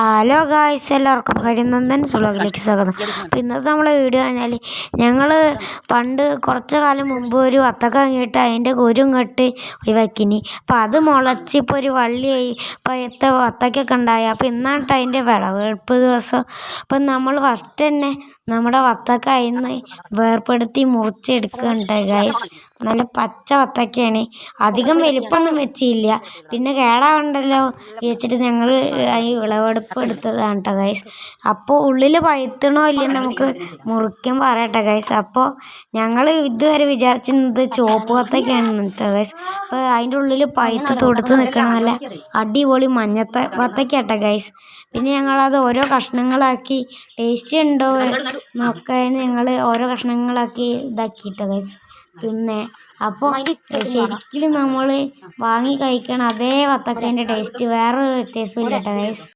Hello guys എല്ലാവർക്കും ഹരിനന്ദൻ സുളകിലേക്ക് സ്വാഗതം. അപ്പോൾ ഇന്നത്തെ നമ്മളെ വീഡിയോ പറഞ്ഞാൽ ഞങ്ങൾ പണ്ട് കുറച്ച് കാലം മുമ്പ് ഒരു വത്തക്ക വാങ്ങിയിട്ട് അതിന്റെ കുരും കെട്ട് ഒഴിവാക്കിനി. അപ്പോൾ അത് മുളച്ച് ഇപ്പോൾ ഒരു വള്ളിയായി. ഇപ്പോൾ എത്ര വത്തക്കൊക്കെ ഉണ്ടായി. അപ്പോൾ ഇന്നാട്ട് അതിന്റെ വിളവെടുപ്പ് ദിവസം. അപ്പം നമ്മൾ ഫസ്റ്റ് തന്നെ നമ്മുടെ വത്തക്ക അതിന്ന് വേർപ്പെടുത്തി മുറിച്ചെടുക്കുന്നുണ്ട് ഗായ്സ് നല്ല പച്ച വത്തക്കയാണ്. അധികം വലിപ്പമൊന്നും വെച്ചില്ല. പിന്നെ കേടാവുണ്ടല്ലോ വെച്ചിട്ട് ഞങ്ങൾ ഈ വിളവെടുപ്പ് എടുത്തതാണ് കേട്ടോ ഗൈസ് അപ്പോൾ ഉള്ളിൽ പഴുത്തണോ ഇല്ലയോ നമുക്ക് മുറിക്കാൻ പറയട്ടെ ഗൈസ് അപ്പോൾ ഞങ്ങൾ ഇതുവരെ വിചാരിച്ചിരുന്നത് ചുവപ്പ് വത്തക്കയാണ് കേട്ടോ ഗൈസ് അപ്പോൾ അതിന്റെ ഉള്ളിൽ പഴുത്ത് തൊടുത്ത് നിൽക്കണം നല്ല അടിപൊളി മഞ്ഞത്ത വത്തക്കട്ടെ ഗൈസ് പിന്നെ ഞങ്ങളത് ഓരോ കഷ്ണങ്ങളാക്കി ടേസ്റ്റ് ഉണ്ടോ നോക്കാൻ ഞങ്ങൾ ഓരോ കഷ്ണങ്ങളാക്കി ഇതാക്കിയിട്ട ഗൈസ് പിന്നെ അപ്പോൾ ശരിക്കും നമ്മൾ വാങ്ങി കഴിക്കണം അതേ വത്തക്കേന്റെ ടേസ്റ്റ് വേറെ വ്യത്യാസമില്ല കേട്ടോ ഗൈസ്